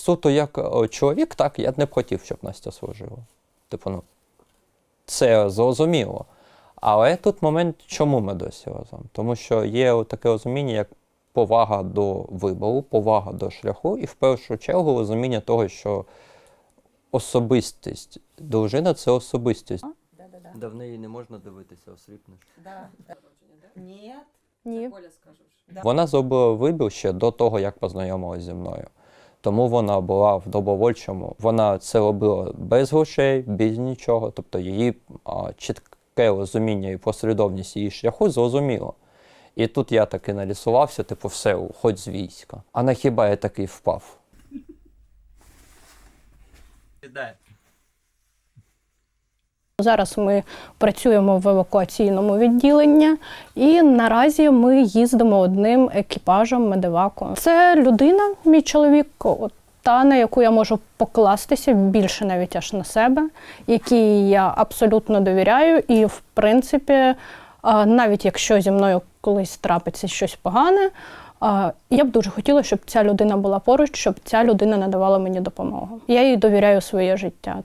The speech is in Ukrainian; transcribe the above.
суто як е, чоловік, так, я б не б хотів, щоб Настя служила. Типу, ну, це зрозуміло. Але тут момент, чому ми досі разом? Тому що є таке розуміння, як повага до вибору, повага до шляху, і в першу чергу розуміння того, що особистість, дружина це особистість. Де в неї не можна дивитися, осліпнеш. Ні. Ні. Вона зробила вибір ще до того, як познайомилася зі мною. Тому вона була в добровольчому. Вона це робила без грошей, без нічого. Тобто її а, чітке розуміння і послідовність її шляху зрозуміло. І тут я таки налісувався, типу, все, уходь з війська. А на хіба я такий впав? Зараз ми працюємо в евакуаційному відділенні, і наразі ми їздимо одним екіпажем медиваку. Це людина, мій чоловік, та на яку я можу покластися більше навіть аж на себе, якій я абсолютно довіряю, і в принципі, навіть якщо зі мною колись трапиться щось погане. Я б дуже хотіла, щоб ця людина була поруч, щоб ця людина надавала мені допомогу. Я їй довіряю своє життя.